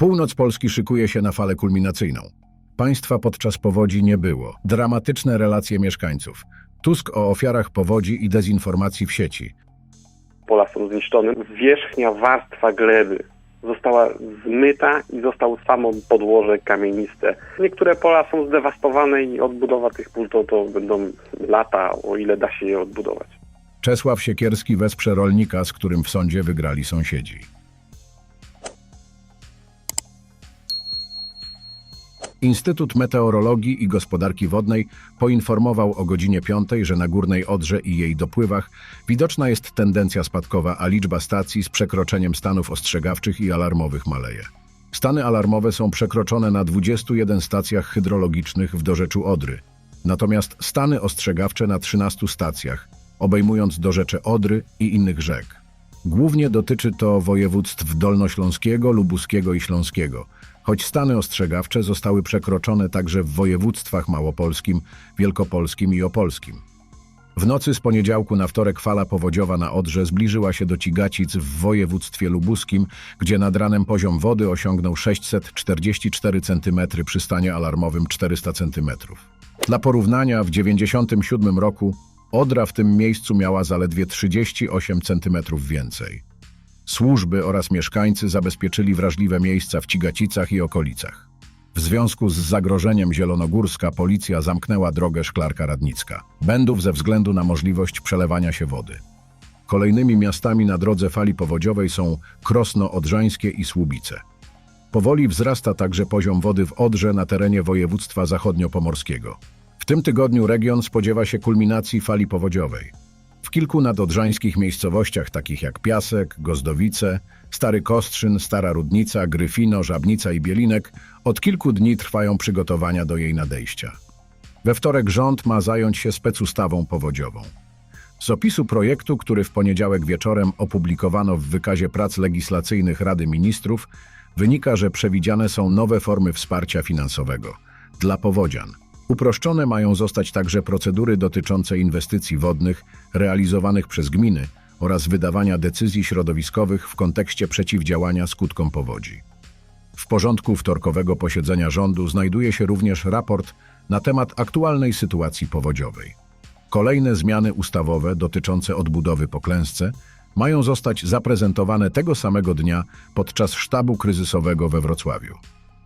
Północ Polski szykuje się na falę kulminacyjną. Państwa podczas powodzi nie było. Dramatyczne relacje mieszkańców. Tusk o ofiarach powodzi i dezinformacji w sieci. Pola są zniszczone. Wierzchnia warstwa gleby została zmyta i zostało samo podłoże kamieniste. Niektóre pola są zdewastowane i odbudowa tych pól to, to będą lata, o ile da się je odbudować. Czesław Siekierski wesprze rolnika, z którym w sądzie wygrali sąsiedzi. Instytut Meteorologii i Gospodarki Wodnej poinformował o godzinie 5, że na Górnej Odrze i jej dopływach widoczna jest tendencja spadkowa, a liczba stacji z przekroczeniem stanów ostrzegawczych i alarmowych maleje. Stany alarmowe są przekroczone na 21 stacjach hydrologicznych w dorzeczu Odry, natomiast stany ostrzegawcze na 13 stacjach, obejmując dorzecze Odry i innych rzek. Głównie dotyczy to województw dolnośląskiego, lubuskiego i śląskiego, choć stany ostrzegawcze zostały przekroczone także w województwach małopolskim, wielkopolskim i opolskim. W nocy z poniedziałku na wtorek fala powodziowa na Odrze zbliżyła się do Cigacic w województwie lubuskim, gdzie nad ranem poziom wody osiągnął 644 cm przy stanie alarmowym 400 cm. Dla porównania w 1997 roku Odra w tym miejscu miała zaledwie 38 cm więcej. Służby oraz mieszkańcy zabezpieczyli wrażliwe miejsca w Cigacicach i okolicach. W związku z zagrożeniem zielonogórska policja zamknęła drogę Szklarka-Radnicka. Będów ze względu na możliwość przelewania się wody. Kolejnymi miastami na drodze fali powodziowej są Krosno Odrzańskie i Słubice. Powoli wzrasta także poziom wody w Odrze na terenie województwa zachodniopomorskiego. W tym tygodniu region spodziewa się kulminacji fali powodziowej. W kilku nadodrzańskich miejscowościach, takich jak Piasek, Gozdowice, Stary Kostrzyn, Stara Rudnica, Gryfino, Żabnica i Bielinek, od kilku dni trwają przygotowania do jej nadejścia. We wtorek rząd ma zająć się specustawą powodziową. Z opisu projektu, który w poniedziałek wieczorem opublikowano w wykazie prac legislacyjnych Rady Ministrów, wynika, że przewidziane są nowe formy wsparcia finansowego dla powodzian. Uproszczone mają zostać także procedury dotyczące inwestycji wodnych realizowanych przez gminy oraz wydawania decyzji środowiskowych w kontekście przeciwdziałania skutkom powodzi. W porządku wtorkowego posiedzenia rządu znajduje się również raport na temat aktualnej sytuacji powodziowej. Kolejne zmiany ustawowe dotyczące odbudowy po klęsce mają zostać zaprezentowane tego samego dnia podczas sztabu kryzysowego we Wrocławiu.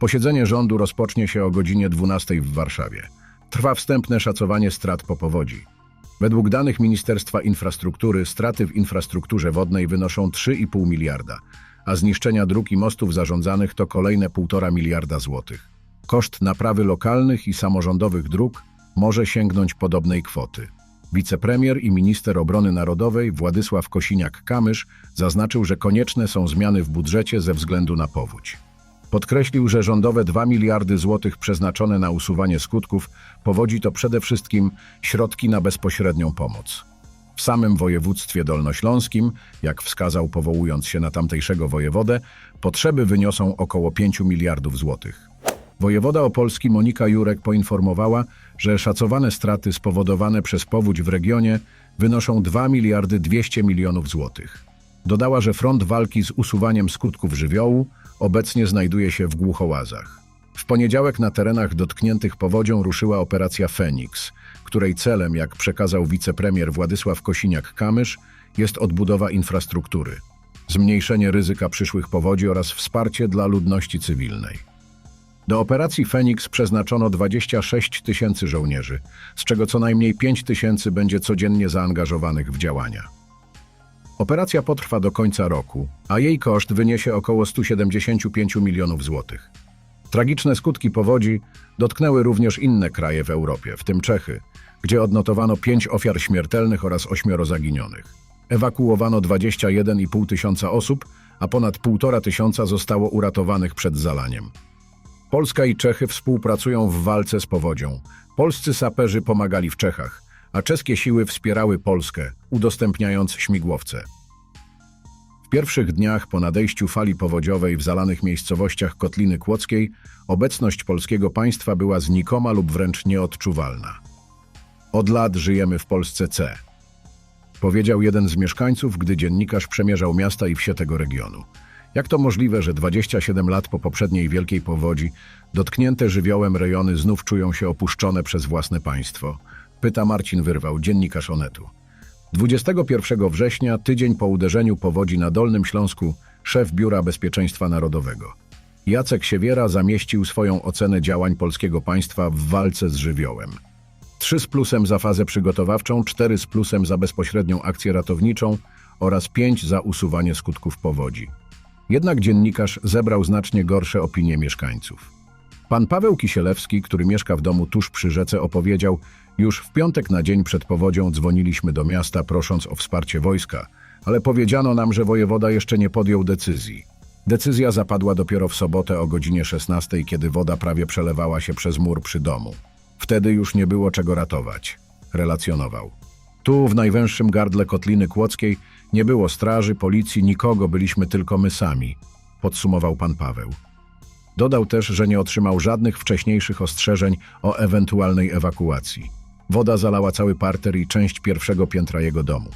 Posiedzenie rządu rozpocznie się o godzinie 12 w Warszawie. Trwa wstępne szacowanie strat po powodzi. Według danych Ministerstwa Infrastruktury straty w infrastrukturze wodnej wynoszą 3,5 miliarda, a zniszczenia dróg i mostów zarządzanych to kolejne 1,5 miliarda złotych. Koszt naprawy lokalnych i samorządowych dróg może sięgnąć podobnej kwoty. Wicepremier i minister obrony narodowej Władysław Kosiniak-Kamysz zaznaczył, że konieczne są zmiany w budżecie ze względu na powódź. Podkreślił, że rządowe 2 miliardy złotych przeznaczone na usuwanie skutków powodzi to przede wszystkim środki na bezpośrednią pomoc. W samym województwie dolnośląskim, jak wskazał powołując się na tamtejszego wojewodę, potrzeby wyniosą około 5 miliardów złotych. Wojewoda opolski Monika Jurek poinformowała, że szacowane straty spowodowane przez powódź w regionie wynoszą 2 miliardy 200 milionów złotych. Dodała, że front walki z usuwaniem skutków żywiołu obecnie znajduje się w Głuchołazach. W poniedziałek na terenach dotkniętych powodzią ruszyła operacja Feniks, której celem, jak przekazał wicepremier Władysław Kosiniak-Kamysz, jest odbudowa infrastruktury, zmniejszenie ryzyka przyszłych powodzi oraz wsparcie dla ludności cywilnej. Do operacji Feniks przeznaczono 26 tysięcy żołnierzy, z czego co najmniej 5 tysięcy będzie codziennie zaangażowanych w działania. Operacja potrwa do końca roku, a jej koszt wyniesie około 175 milionów złotych. Tragiczne skutki powodzi dotknęły również inne kraje w Europie, w tym Czechy, gdzie odnotowano 5 ofiar śmiertelnych oraz 8 zaginionych. Ewakuowano 21,5 tysiąca osób, a ponad 1,5 tysiąca zostało uratowanych przed zalaniem. Polska i Czechy współpracują w walce z powodzią. Polscy saperzy pomagali w Czechach, a czeskie siły wspierały Polskę, udostępniając śmigłowce. W pierwszych dniach po nadejściu fali powodziowej w zalanych miejscowościach Kotliny Kłodzkiej obecność polskiego państwa była znikoma lub wręcz nieodczuwalna. Od lat żyjemy w Polsce C. Powiedział jeden z mieszkańców, gdy dziennikarz przemierzał miasta i wsie tego regionu. Jak to możliwe, że 27 lat po poprzedniej wielkiej powodzi dotknięte żywiołem rejony znów czują się opuszczone przez własne państwo? Pyta Marcin Wyrwał, dziennikarz Onetu. 21 września, tydzień po uderzeniu powodzi na Dolnym Śląsku, szef Biura Bezpieczeństwa Narodowego. Jacek Siewiera zamieścił swoją ocenę działań polskiego państwa w walce z żywiołem. 3 z plusem za fazę przygotowawczą, 4 z plusem za bezpośrednią akcję ratowniczą oraz 5 za usuwanie skutków powodzi. Jednak dziennikarz zebrał znacznie gorsze opinie mieszkańców. Pan Paweł Kisielewski, który mieszka w domu tuż przy rzece, opowiedział: Już w piątek na dzień przed powodzią dzwoniliśmy do miasta prosząc o wsparcie wojska, ale powiedziano nam, że wojewoda jeszcze nie podjął decyzji. Decyzja zapadła dopiero w sobotę o godzinie 16, kiedy woda prawie przelewała się przez mur przy domu. Wtedy już nie było czego ratować, relacjonował. Tu, w najwęższym gardle Kotliny Kłodzkiej, nie było straży, policji, nikogo, byliśmy tylko my sami, podsumował pan Paweł. Dodał też, że nie otrzymał żadnych wcześniejszych ostrzeżeń o ewentualnej ewakuacji. Woda zalała cały parter i część pierwszego piętra jego domu.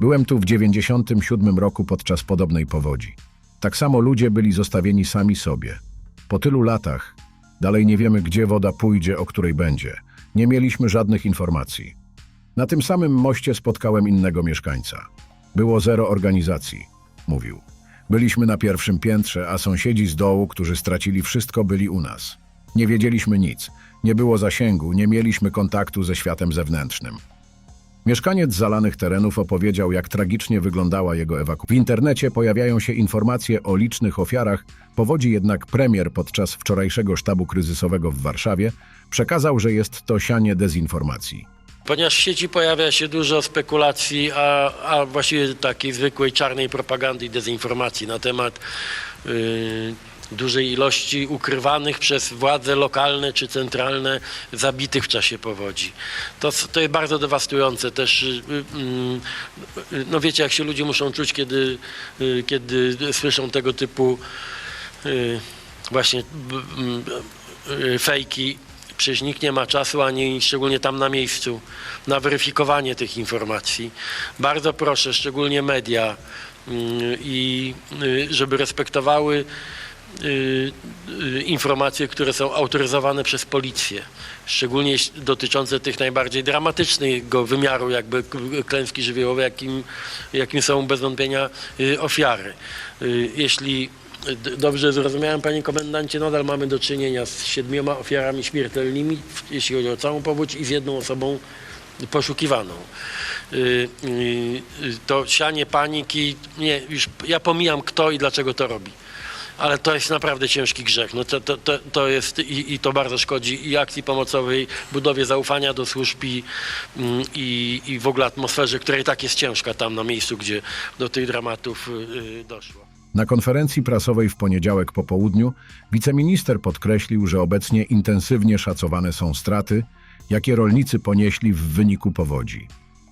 Byłem tu w 97 roku podczas podobnej powodzi. Tak samo ludzie byli zostawieni sami sobie. Po tylu latach dalej nie wiemy, gdzie woda pójdzie, o której będzie. Nie mieliśmy żadnych informacji. Na tym samym moście spotkałem innego mieszkańca. Było zero organizacji, mówił. Byliśmy na pierwszym piętrze, a sąsiedzi z dołu, którzy stracili wszystko, byli u nas. Nie wiedzieliśmy nic, nie było zasięgu, nie mieliśmy kontaktu ze światem zewnętrznym. Mieszkaniec zalanych terenów opowiedział, jak tragicznie wyglądała jego ewakuacja. W internecie pojawiają się informacje o licznych ofiarach, powodzi jednak premier podczas wczorajszego sztabu kryzysowego w Warszawie przekazał, że jest to sianie dezinformacji. Ponieważ w sieci pojawia się dużo spekulacji, a, a właściwie takiej zwykłej czarnej propagandy i dezinformacji na temat y, dużej ilości ukrywanych przez władze lokalne czy centralne zabitych w czasie powodzi. To, to jest bardzo dewastujące też. y, y, y, no wiecie, jak się ludzie muszą czuć, kiedy, kiedy słyszą tego typu właśnie fejki. Przecież nikt nie ma czasu, ani szczególnie tam na miejscu, na weryfikowanie tych informacji. Bardzo proszę, szczególnie media, mm, i żeby respektowały informacje, które są autoryzowane przez policję, szczególnie dotyczące tych najbardziej dramatycznego wymiaru jakby klęski żywiołowej, jakim, jakim są bez wątpienia y, ofiary. Y, Jeśli dobrze zrozumiałem, panie komendancie, nadal mamy do czynienia z siedmioma ofiarami śmiertelnymi, jeśli chodzi o całą powódź i z jedną osobą poszukiwaną. Y, y, y, To sianie paniki, nie, już ja pomijam kto i dlaczego to robi. Ale to jest naprawdę ciężki grzech. No to, to, to, to jest i, i to bardzo szkodzi i akcji pomocowej, budowie zaufania do służb i, mm, i, i w ogóle atmosferze, która i tak jest ciężka tam na miejscu, gdzie do tych dramatów y, y, doszło. Na konferencji prasowej w poniedziałek po południu wiceminister podkreślił, że obecnie intensywnie szacowane są straty, jakie rolnicy ponieśli w wyniku powodzi.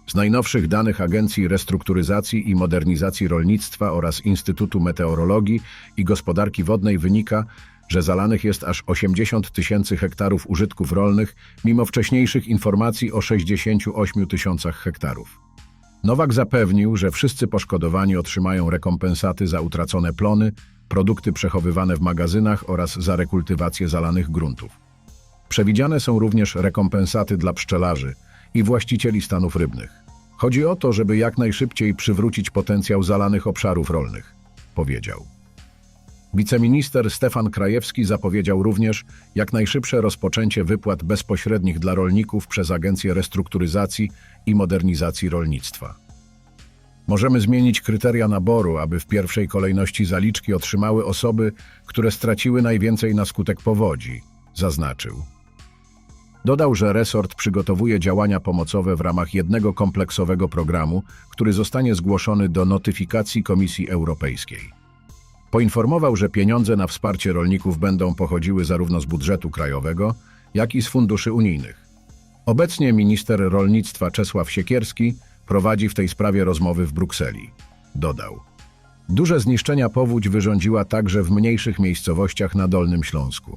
Z najnowszych danych Agencji Restrukturyzacji i Modernizacji Rolnictwa oraz Instytutu Meteorologii i Gospodarki Wodnej wynika, że zalanych jest aż 80 tysięcy hektarów użytków rolnych, mimo wcześniejszych informacji o 68 tysiącach hektarów. Nowak zapewnił, że wszyscy poszkodowani otrzymają rekompensaty za utracone plony, produkty przechowywane w magazynach oraz za rekultywację zalanych gruntów. Przewidziane są również rekompensaty dla pszczelarzy i właścicieli stanów rybnych. Chodzi o to, żeby jak najszybciej przywrócić potencjał zalanych obszarów rolnych, powiedział. Wiceminister Stefan Krajewski zapowiedział również jak najszybsze rozpoczęcie wypłat bezpośrednich dla rolników przez Agencję Restrukturyzacji i Modernizacji Rolnictwa. Możemy zmienić kryteria naboru, aby w pierwszej kolejności zaliczki otrzymały osoby, które straciły najwięcej na skutek powodzi, zaznaczył. Dodał, że resort przygotowuje działania pomocowe w ramach jednego kompleksowego programu, który zostanie zgłoszony do notyfikacji Komisji Europejskiej. Poinformował, że pieniądze na wsparcie rolników będą pochodziły zarówno z budżetu krajowego, jak i z funduszy unijnych. Obecnie minister rolnictwa Czesław Siekierski prowadzi w tej sprawie rozmowy w Brukseli. Dodał. Duże zniszczenia powódź wyrządziła także w mniejszych miejscowościach na Dolnym Śląsku.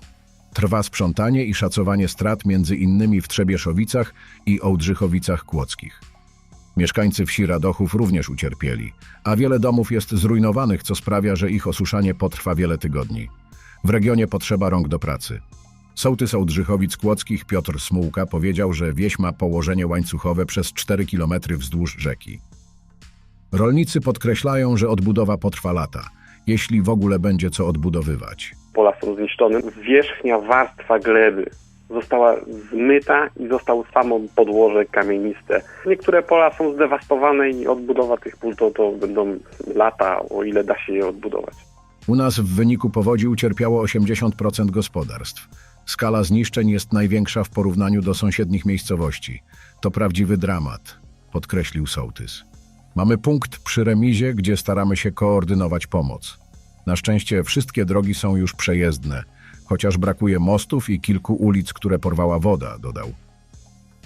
Trwa sprzątanie i szacowanie strat między innymi w Trzebieszowicach i Ołdrzychowicach Kłodzkich. Mieszkańcy wsi Radochów również ucierpieli, a wiele domów jest zrujnowanych, co sprawia, że ich osuszanie potrwa wiele tygodni. W regionie potrzeba rąk do pracy. Sołtys Ołdrzychowic Kłodzkich Piotr Smułka powiedział, że wieś ma położenie łańcuchowe przez 4 km wzdłuż rzeki. Rolnicy podkreślają, że odbudowa potrwa lata, jeśli w ogóle będzie co odbudowywać. Pola są zniszczone. Wierzchnia warstwa gleby została zmyta i zostało samo podłoże kamieniste. Niektóre pola są zdewastowane i odbudowa tych pól to, to będą lata, o ile da się je odbudować. U nas w wyniku powodzi ucierpiało 80% gospodarstw. Skala zniszczeń jest największa w porównaniu do sąsiednich miejscowości. To prawdziwy dramat, podkreślił sołtys. Mamy punkt przy remizie, gdzie staramy się koordynować pomoc. Na szczęście wszystkie drogi są już przejezdne, chociaż brakuje mostów i kilku ulic, które porwała woda, dodał.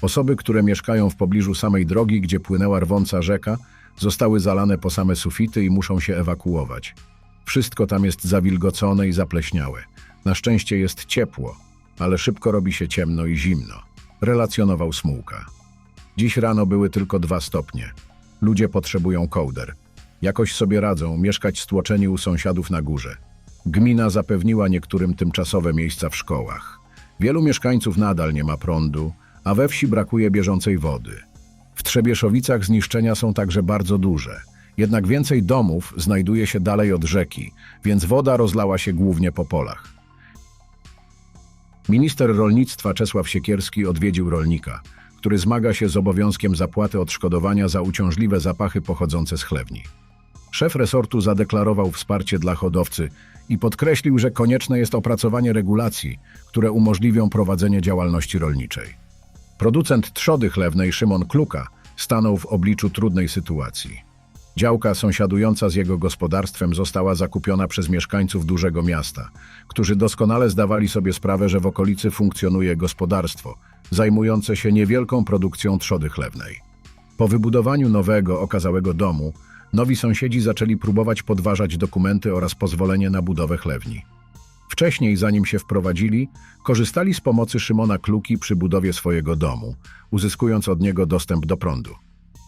Osoby, które mieszkają w pobliżu samej drogi, gdzie płynęła rwąca rzeka, zostały zalane po same sufity i muszą się ewakuować. Wszystko tam jest zawilgocone i zapleśniałe. Na szczęście jest ciepło, ale szybko robi się ciemno i zimno, relacjonował Smułka. Dziś rano były tylko dwa stopnie. Ludzie potrzebują kołder. Jakoś sobie radzą mieszkać stłoczeni u sąsiadów na górze. Gmina zapewniła niektórym tymczasowe miejsca w szkołach. Wielu mieszkańców nadal nie ma prądu, a we wsi brakuje bieżącej wody. W Trzebieszowicach zniszczenia są także bardzo duże. Jednak więcej domów znajduje się dalej od rzeki, więc woda rozlała się głównie po polach. Minister rolnictwa Czesław Siekierski odwiedził rolnika, który zmaga się z obowiązkiem zapłaty odszkodowania za uciążliwe zapachy pochodzące z chlewni. Szef resortu zadeklarował wsparcie dla hodowcy i podkreślił, że konieczne jest opracowanie regulacji, które umożliwią prowadzenie działalności rolniczej. Producent trzody chlewnej Szymon Kluka stanął w obliczu trudnej sytuacji. Działka sąsiadująca z jego gospodarstwem została zakupiona przez mieszkańców dużego miasta, którzy doskonale zdawali sobie sprawę, że w okolicy funkcjonuje gospodarstwo zajmujące się niewielką produkcją trzody chlewnej. Po wybudowaniu nowego, okazałego domu, nowi sąsiedzi zaczęli próbować podważać dokumenty oraz pozwolenie na budowę chlewni. Wcześniej, zanim się wprowadzili, korzystali z pomocy Szymona Kluki przy budowie swojego domu, uzyskując od niego dostęp do prądu.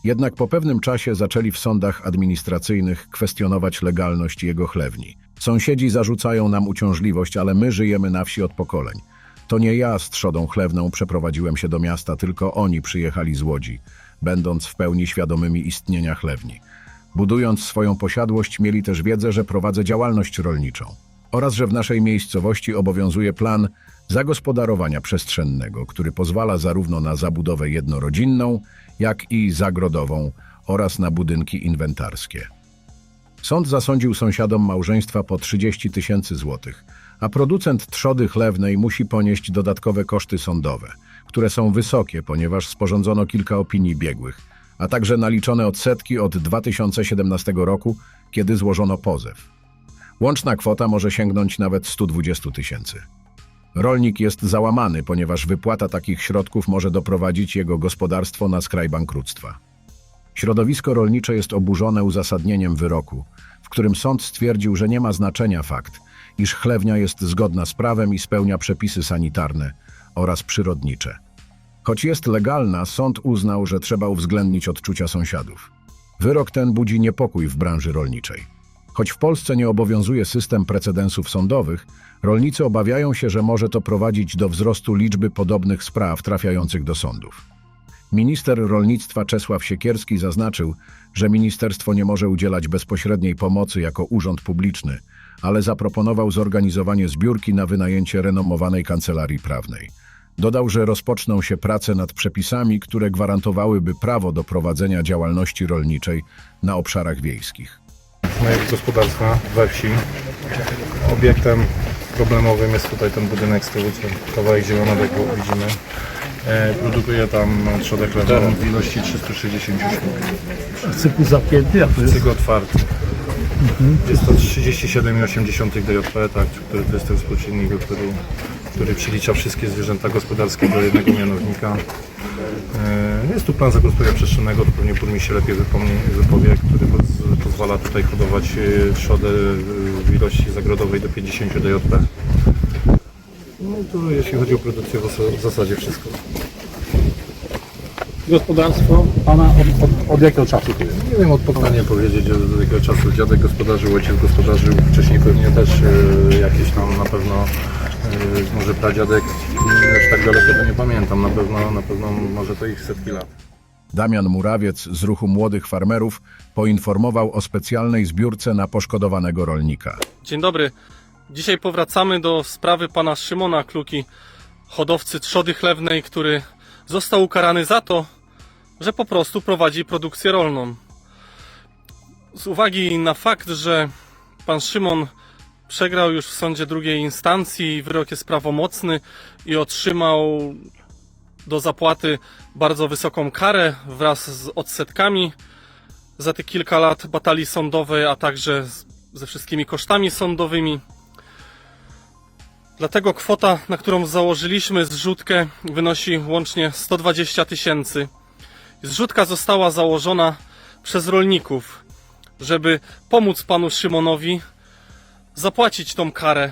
Jednak po pewnym czasie zaczęli w sądach administracyjnych kwestionować legalność jego chlewni. Sąsiedzi zarzucają nam uciążliwość, ale my żyjemy na wsi od pokoleń. To nie ja z trzodą chlewną przeprowadziłem się do miasta, tylko oni przyjechali z Łodzi, będąc w pełni świadomymi istnienia chlewni. Budując swoją posiadłość, mieli też wiedzę, że prowadzę działalność rolniczą oraz że w naszej miejscowości obowiązuje plan zagospodarowania przestrzennego, który pozwala zarówno na zabudowę jednorodzinną, jak i zagrodową oraz na budynki inwentarskie. Sąd zasądził sąsiadom małżeństwa po 30 tysięcy złotych, a producent trzody chlewnej musi ponieść dodatkowe koszty sądowe, które są wysokie, ponieważ sporządzono kilka opinii biegłych, a także naliczone odsetki od 2017 roku, kiedy złożono pozew. Łączna kwota może sięgnąć nawet 120 tysięcy. Rolnik jest załamany, ponieważ wypłata takich środków może doprowadzić jego gospodarstwo na skraj bankructwa. Środowisko rolnicze jest oburzone uzasadnieniem wyroku, w którym sąd stwierdził, że nie ma znaczenia fakt, iż chlewnia jest zgodna z prawem i spełnia przepisy sanitarne oraz przyrodnicze. Choć jest legalna, sąd uznał, że trzeba uwzględnić odczucia sąsiadów. Wyrok ten budzi niepokój w branży rolniczej. Choć w Polsce nie obowiązuje system precedensów sądowych, rolnicy obawiają się, że może to prowadzić do wzrostu liczby podobnych spraw trafiających do sądów. Minister rolnictwa Czesław Siekierski zaznaczył, że ministerstwo nie może udzielać bezpośredniej pomocy jako urząd publiczny, ale zaproponował zorganizowanie zbiórki na wynajęcie renomowanej kancelarii prawnej. Dodał, że rozpoczną się prace nad przepisami, które gwarantowałyby prawo do prowadzenia działalności rolniczej na obszarach wiejskich. mojego gospodarstwa we wsi. Obiektem problemowym jest tutaj ten budynek z tyłu, co kawałek zielonego jak widzimy. E, produkuję tam trzodę chlebną w ilości 360 sztuk. Cykl zamknięty, jak to jest? Cykl otwarty. Jest to 37,8 DJP, tak, który to jest ten współczynnik, który, który przylicza wszystkie zwierzęta gospodarskie do jednego mianownika. E, Jest tu plan zagospodarowania przestrzennego, to pewnie burmistrz się lepiej wypomni, wypowie, który poz, pozwala tutaj hodować e, trzodę e, w ilości zagrodowej do 50 DJP. No i to jeśli chodzi o produkcję w zas- w zasadzie wszystko. gospodarstwo pana od, od, od jakiego czasu tu jest? Nie wiem, odpowiednio powiedzieć od jakiego czasu dziadek gospodarzył, ojciec gospodarzył, wcześniej pewnie też jakieś tam na pewno, może pradziadek, już tak daleko to nie pamiętam, na pewno, na pewno może to ich setki lat. Damian Murawiec z ruchu młodych farmerów poinformował o specjalnej zbiórce na poszkodowanego rolnika. Dzień dobry. Dzisiaj powracamy do sprawy pana Szymona Kluki, hodowcy trzody chlewnej, który został ukarany za to, że po prostu prowadzi produkcję rolną. Z uwagi na fakt, że pan Szymon przegrał już w sądzie drugiej instancji, wyrok jest prawomocny i otrzymał do zapłaty bardzo wysoką karę wraz z odsetkami za te kilka lat batalii sądowej, a także ze wszystkimi kosztami sądowymi. Dlatego kwota, na którą założyliśmy zrzutkę, wynosi łącznie 120 tysięcy. Zrzutka została założona przez rolników, żeby pomóc panu Szymonowi zapłacić tą karę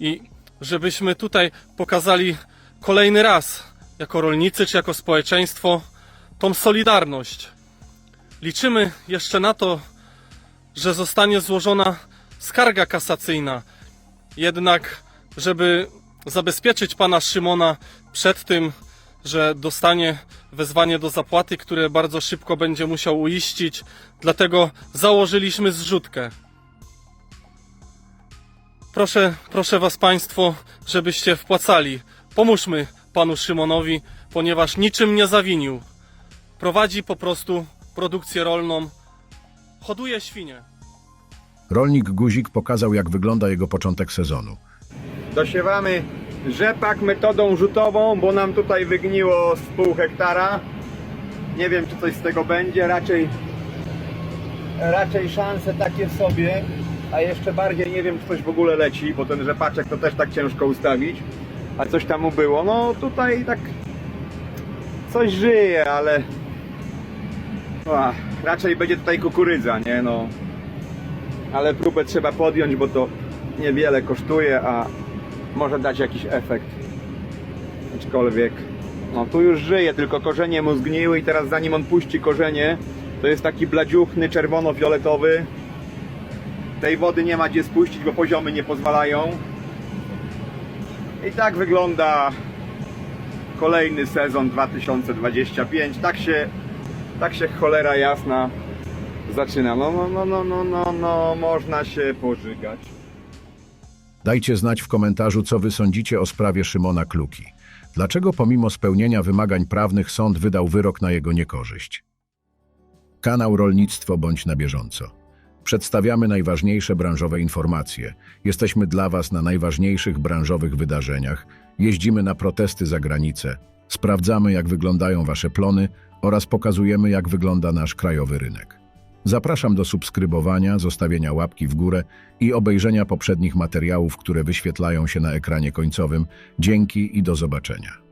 i żebyśmy tutaj pokazali kolejny raz, jako rolnicy czy jako społeczeństwo, tą solidarność. Liczymy jeszcze na to, że zostanie złożona skarga kasacyjna. Jednak, żeby zabezpieczyć pana Szymona przed tym, że dostanie wezwanie do zapłaty, które bardzo szybko będzie musiał uiścić, dlatego założyliśmy zrzutkę. Proszę, proszę was państwo, żebyście wpłacali. Pomóżmy panu Szymonowi, ponieważ niczym nie zawinił. Prowadzi po prostu produkcję rolną, hoduje świnie. Rolnik Guzik pokazał, jak wygląda jego początek sezonu. Dosiewamy rzepak metodą rzutową, bo nam tutaj wygniło z pół hektara. Nie wiem, czy coś z tego będzie, raczej raczej szanse takie sobie, a jeszcze bardziej nie wiem, czy coś w ogóle leci, bo ten rzepaczek to też tak ciężko ustawić. A coś tam mu było. No tutaj tak coś żyje, ale Ła, raczej będzie tutaj kukurydza, nie no. Ale próbę trzeba podjąć, bo to niewiele kosztuje, a może dać jakiś efekt. Aczkolwiek, no tu już żyje, tylko korzenie mu zgniły i teraz zanim on puści korzenie, to jest taki bladziuchny, czerwono-fioletowy. Tej wody nie ma gdzie spuścić, bo poziomy nie pozwalają. I tak wygląda kolejny sezon 2025. Tak się, tak się cholera jasna zaczyna. No, no, no, no, no, no, no, można się pożygać. Dajcie znać w komentarzu, co wy sądzicie o sprawie Szymona Kluki. Dlaczego pomimo spełnienia wymagań prawnych sąd wydał wyrok na jego niekorzyść? Kanał Rolnictwo bądź na bieżąco. Przedstawiamy najważniejsze branżowe informacje. Jesteśmy dla Was na najważniejszych branżowych wydarzeniach. Jeździmy na protesty za granicę. Sprawdzamy, jak wyglądają Wasze plony oraz pokazujemy, jak wygląda nasz krajowy rynek. Zapraszam do subskrybowania, zostawienia łapki w górę i obejrzenia poprzednich materiałów, które wyświetlają się na ekranie końcowym. Dzięki i do zobaczenia.